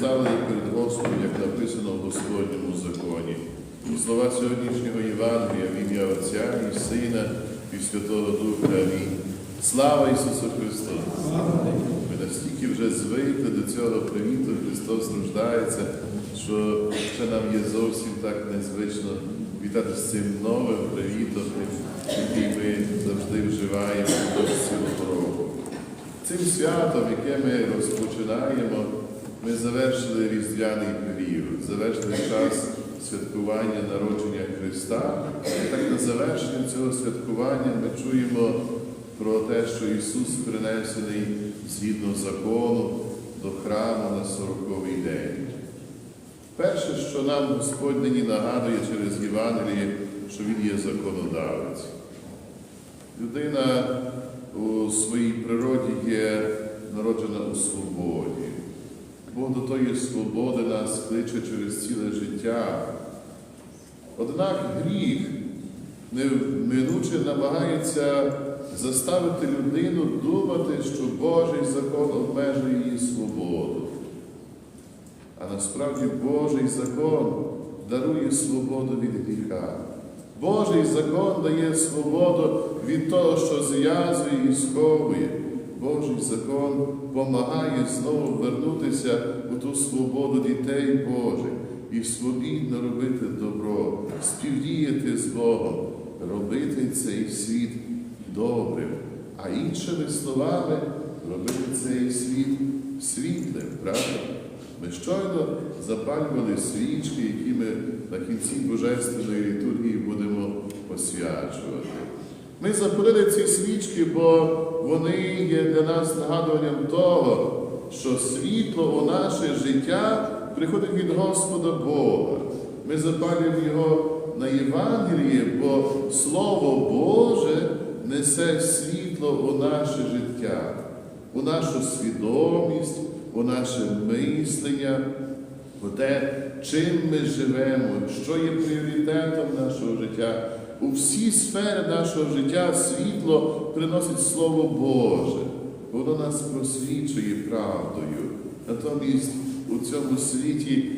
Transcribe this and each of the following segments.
в перед Господом, як написано в Господньому законі. Слова сьогоднішнього Євангелія в ім'я Отця і Сина і Святого Духа. Амінь. Слава Ісусу Христу! Ми настільки вже звикли до цього привіту, Христос рождається, що ще нам є зовсім так незвично вітати з цим новим привітом, який ми завжди вживаємо до цілого року. Цим святом, яке ми розпочинаємо, ми завершили різдвяний період, завершили час святкування народження Христа. І так на завершення цього святкування ми чуємо про те, що Ісус принесений згідно закону до храму на сороковий день. Перше, що нам Господь нині нагадує через Євангеліє, що Він є законодавець. Людина у своїй природі є народжена у свободі. Бог до тої свободи нас кличе через ціле життя. Однак гріх неминуче намагається заставити людину думати, що Божий закон обмежує її свободу. А насправді Божий закон дарує свободу від гріха. Божий закон дає свободу від того, що зв'язує і сховує. Божий закон допомагає знову вернутися у ту свободу дітей Божих і свобідно робити добро, співдіяти з Богом, робити цей світ добрим, а іншими словами робити цей світ світлим, правда? Ми щойно запалювали свічки, які ми на кінці Божественної літургії будемо освячувати. Ми запалили ці свічки, бо вони є для нас нагадуванням того, що світло у наше життя приходить від Господа Бога. Ми запалюємо його на Євангелії, бо Слово Боже несе світло у наше життя, у нашу свідомість, у наше мислення, у те, чим ми живемо, що є пріоритетом нашого життя. У всі сфери нашого життя світло приносить Слово Боже. Воно нас просвічує правдою. Натомість у цьому світі,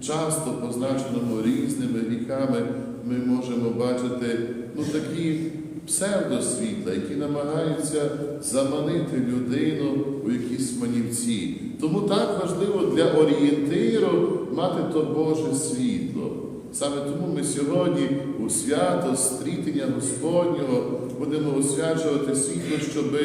часто позначеному різними віками, ми можемо бачити ну, такі псевдосвітла, які намагаються заманити людину у якісь манівці. Тому так важливо для орієнтиру мати то Боже світло. Саме тому ми сьогодні у свято стрітення Господнього будемо освячувати світло, щоб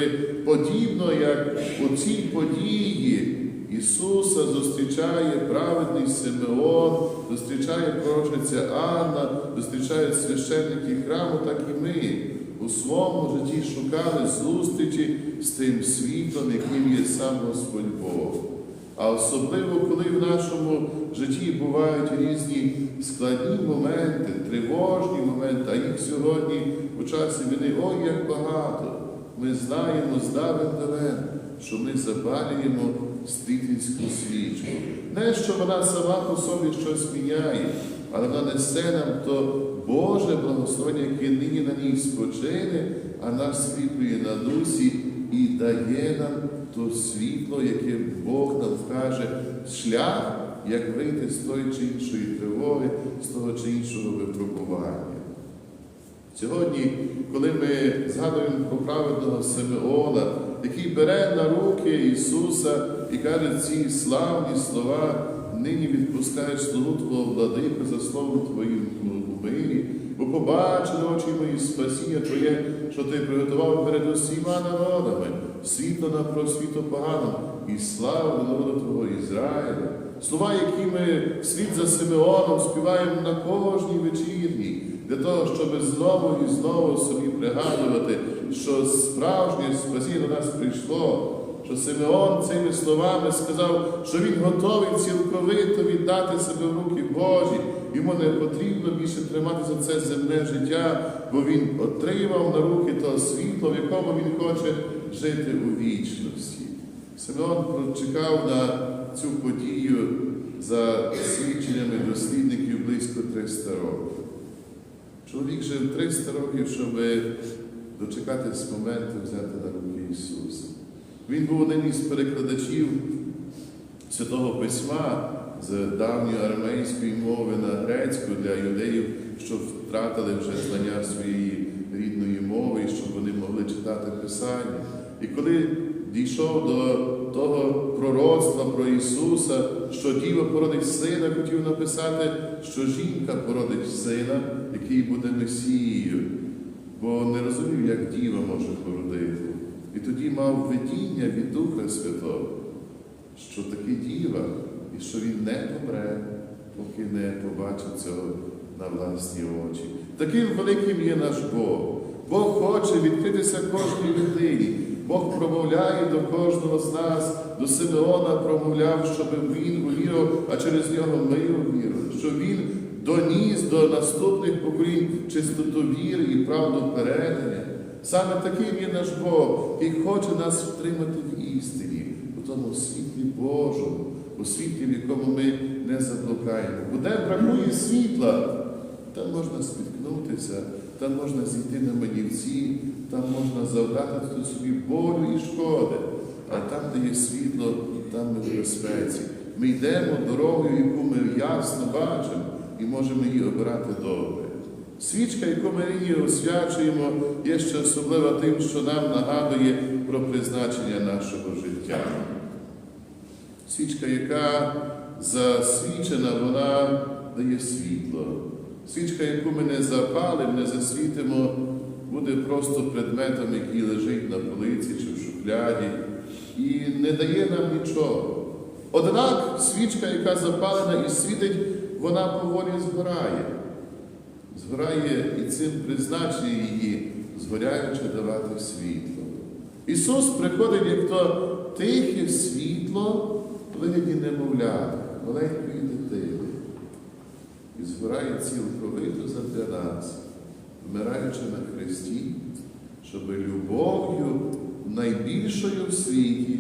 подібно як у цій події Ісуса зустрічає праведний Симеон, зустрічає пророчиця Анна, зустрічають священники храму, так і ми у своєму житті шукали зустрічі з тим світлом, яким є сам Господь Бог. А особливо, коли в нашому житті бувають різні складні моменти, тривожні моменти, а їх сьогодні у часі війни ой як багато. Ми знаємо з давен давен, що ми запалюємо стрітинську свічку. Не що вона сама по собі щось міняє, але вона несе нам то Боже благословення, яке нині на ній спочине, а нас світлює на дусі і дає нам то світло, яке Бог нам вкаже, шлях, як вийти з тої чи іншої тривоги, з того чи іншого випробування. Сьогодні, коли ми згадуємо про праведного Симеона, який бере на руки Ісуса і каже ці славні слова, нині відпускаєш слугу Твого владику за словом Твоїм у мирі, бо побачили очі мої спасіння Твоє, що Ти приготував перед усіма народами, світло на просвіту поганом і славу народу Твого Ізраїля. Слова, які ми слід за Симеоном співаємо на кожній вечірні, для того, щоб знову і знову собі пригадувати, що справжнє спасіння до нас прийшло, що Симеон цими словами сказав, що він готовий цілковито віддати себе в руки Божі. Йому не потрібно більше тримати за це земне життя, бо він отримав на руки того світло, в якому він хоче жити у вічності. Симеон прочекав на цю подію за свідченнями дослідників близько 300 років. Чоловік жив 300 років, щоб дочекатись моменту взяти на руки Ісуса. Він був одним із перекладачів Святого Письма з давньої арамейської мови на грецьку для юдеїв, що втратили вже знання своєї рідної мови, щоб вони могли читати Писання. І коли дійшов до того пророцтва про Ісуса, що Діва породить сина, хотів написати, що жінка породить сина, який буде Месією, бо не розумів, як діва може породити. І тоді мав видіння від Духа Святого, що таки діва, і що він не помре, поки не побачить цього на власні очі. Таким великим є наш Бог. Бог хоче відкритися кожній людині. Бог промовляє до кожного з нас, до Симеона промовляв, щоб він увірив, а через нього ми увірили, що він доніс до наступних поколінь чистоту віри і правду передання. Саме таким є наш Бог і хоче нас втримати в істині, у тому світлі Божому, у світлі, в якому ми не заблукаємо. Бо де бракує світла, там можна спіткнутися, там можна зійти на манівці, там можна завдати собі болю і шкоди. А там, де є світло, там ми в безпеці. Ми йдемо дорогою, яку ми ясно бачимо, і можемо її обирати добре. Свічка, яку ми нині освячуємо, є ще особлива тим, що нам нагадує про призначення нашого життя. Свічка, яка засвічена, вона дає світло. Свічка, яку ми не запалимо, не засвітимо, буде просто предметом, який лежить на полиці чи в шухляді, і не дає нам нічого. Однак свічка, яка запалена і світить, вона поволі згорає. Згорає і цим призначення її, згоряючи давати світло. Ісус приходить як то тихе світло в вигляді немовлята, маленької дитини. І згорає цілковито задля нас, вмираючи на Христі, щоб любов'ю найбільшою в світі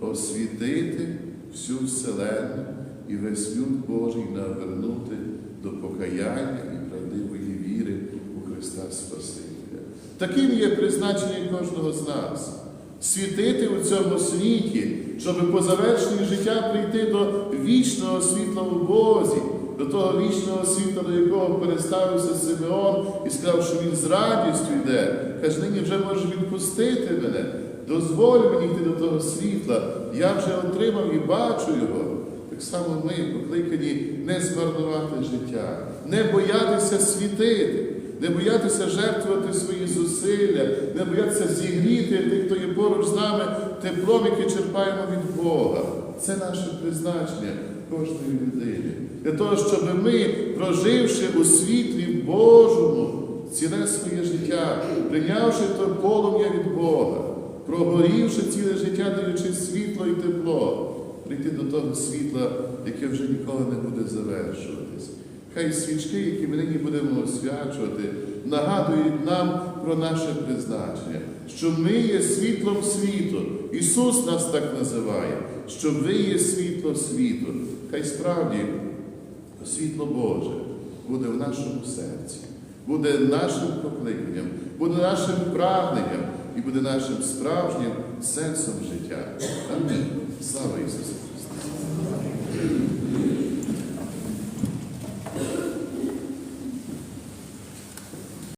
освітити всю вселенну і весь люд Божий навернути до покаяння і правдивої віри у Христа Спасителя. Таким є призначення кожного з нас світити у цьому світі, щоб по завершенні життя прийти до вічного світла у Бозі, до того вічного світла, до якого переставився Симеон і сказав, що він з радістю йде. Каже, нині вже може відпустити мене. Дозволь мені йти до того світла. Я вже отримав і бачу його. Так само ми покликані не змарнувати життя, не боятися світити, не боятися жертвувати свої зусилля, не боятися зігріти тих, хто є поруч з нами, теплом, яке черпаємо від Бога. Це наше призначення кожної людини. Для того, щоб ми, проживши у світлі Божому ціле своє життя, прийнявши то полум'я від Бога, прогорівши ціле життя, даючи світло і тепло, прийти до того світла, яке вже ніколи не буде завершуватись. Хай свічки, які ми нині будемо освячувати, нагадують нам про наше призначення, що ми є світлом світу. Ісус нас так називає, що ви є світло світу. Хай справді світло Боже буде в нашому серці, буде нашим покликанням, буде нашим прагненням і буде нашим справжнім сенсом життя. Амінь. Слава Ісусу!